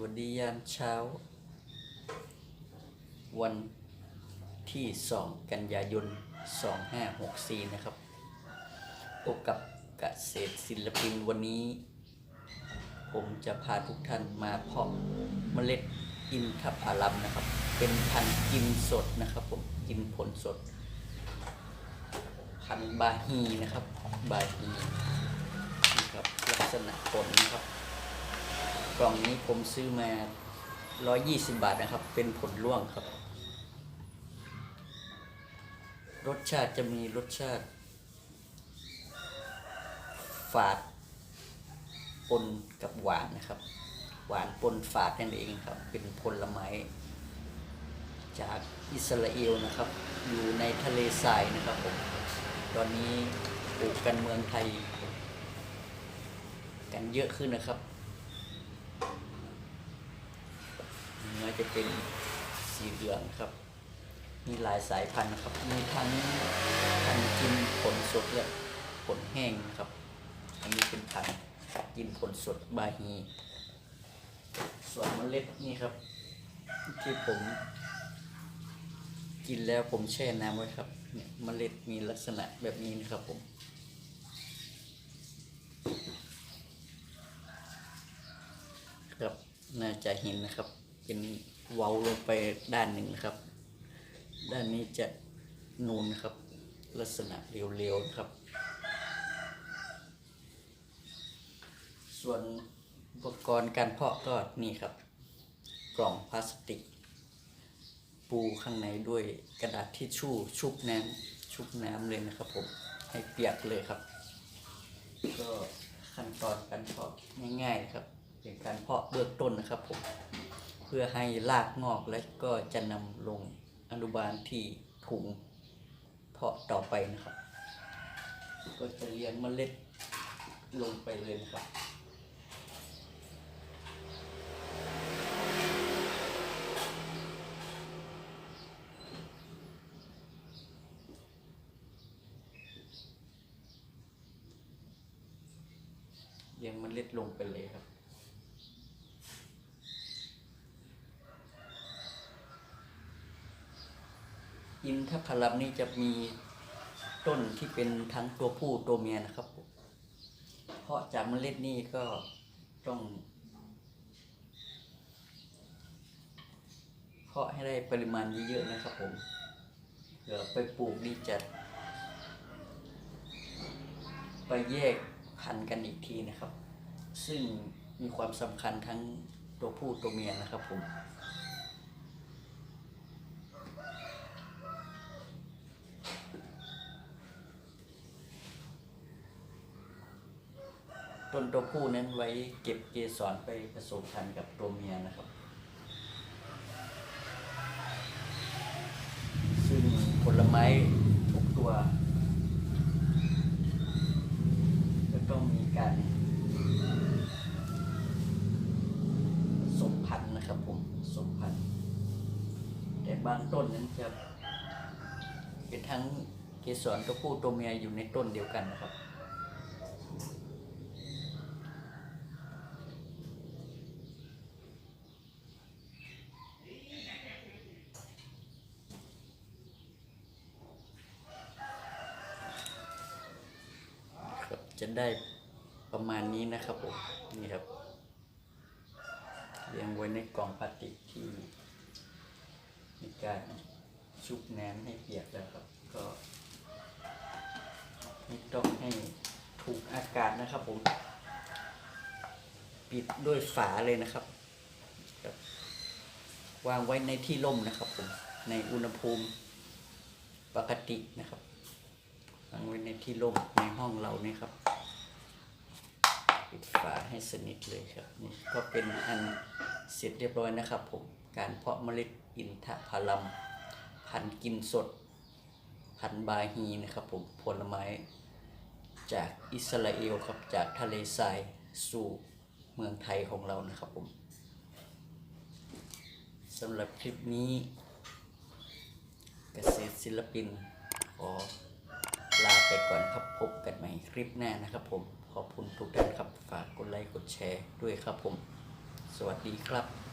วัสดียามเช้า วันที่ 2 กันยายน 2564 นะครับพบกับเกษตรศิลปินวันนี้ ผมจะพาทุกท่านมาเพาะเมล็ดอินทผลัมนะครับ เป็นพันธุ์กินสดนะครับผมกินผลสด พันธุ์บาฮีนะครับ บาฮีนี่ครับลักษณะผลนะครับ ล่องนี้ผมซื้อมา 120 บาทนะครับ เป็นผลร่วงครับ รสชาติจะมีรสชาติ ฝาด ปนกับหวานนะครับ หวานปนฝาดนั่นเองครับ เป็นผลไม้ จากอิสราเอลนะครับ อยู่ในทะเลทรายนะครับผม ตอนนี้ปลูกกันเมืองไทย กันเยอะขึ้นนะครับ เนื้อจะเป็นสีเหลืองครับ มีหลายสายพันธุ์ครับ มีทั้งพันธุ์กินผลสดและผลแห้งครับ อันนี้เป็นพันธุ์กินผลสดบาฮี ส่วนเมล็ดนี่ครับ ที่ผมกินแล้วผมแช่น้ำไว้ครับเนี่ยเมล็ดมีลักษณะแบบนี้นะครับผม ครับน่าจะเห็นนะครับ เป็นเว้าลงไปด้านหนึ่งนะครับ ด้านนี้จะนูนครับ ลักษณะเรียวๆครับ ส่วนอุปกรณ์การเพาะก็นี่ครับ กล่องพลาสติก ปูข้างในด้วยกระดาษทิชชู่ชุบน้ำชุบน้ำเลยนะครับผมให้เปียกเลยครับ ก็ขั้นตอนการเพาะง่ายๆครับ เป็นการเพาะเบื้องต้นนะครับผมเพื่อให้รากงอกและก็จะนำลงอนุบาลที่ถุงเพาะต่อไปนะครับ ก็จะเลี้ยงเมล็ดลงไปเลยนะครับเลี้ยงเมล็ดลงไปเลยครับ อินทผลัมนี่จะมีต้นที่เป็นทั้งตัวผู้ตัวเมียนะครับ เพราะจากเมล็ดนี่ก็ต้องเพาะให้ได้ปริมาณเยอะๆนะครับผมเดี๋ยวไปปลูกนี่จะไปแยกพันกันอีกทีนะครับ ซึ่งมีความสำคัญทั้งตัวผู้ตัวเมียนะครับผม ต้นตัวผู้นั้นไว้เก็บเกสรไปผสมพันธุ์กับตัวเมียนะครับ ซึ่งผลไม้ทุกตัว จะต้องมีการผสมพันธุ์นะครับผมผสมพันธุ์แต่บางต้นนั้นจะเป็นทั้งเกสรตัวผู้ตัวเมียอยู่ในต้นเดียวกันนะครับ ครับ จะได้ประมาณนี้นะครับผมนี่ครับเรียงไว้ในกล่องพลาสติกที่มีการชุบน้ำให้เปียกแล้วครับ ก็ไม่ต้องให้ถูกอากาศนะครับผมปิดด้วยฝาเลยนะครับ วางไว้ในที่ร่มนะครับผม ในอุณหภูมิปกตินะครับ วางไว้ในที่ร่มในห้องเราเนี่ยครับ ให้สนิทเลยครับนี่ก็เป็นอันเสร็จเรียบร้อยนะครับผมการเพาะเมล็ดอินทผลัมพันกินสด พันบาฮีนะครับผมผลไม้จากอิสราเอลครับจากทะเลทรายสู่เมืองไทยของเรานะครับผมสำหรับคลิปนี้เกษตรศิลปินขอลาไปก่อนครับพบกันใหม่คลิปหน้านะครับผม ขอบคุณทุกท่านครับ ฝากกดไลค์กดแชร์ด้วยครับผม สวัสดีครับ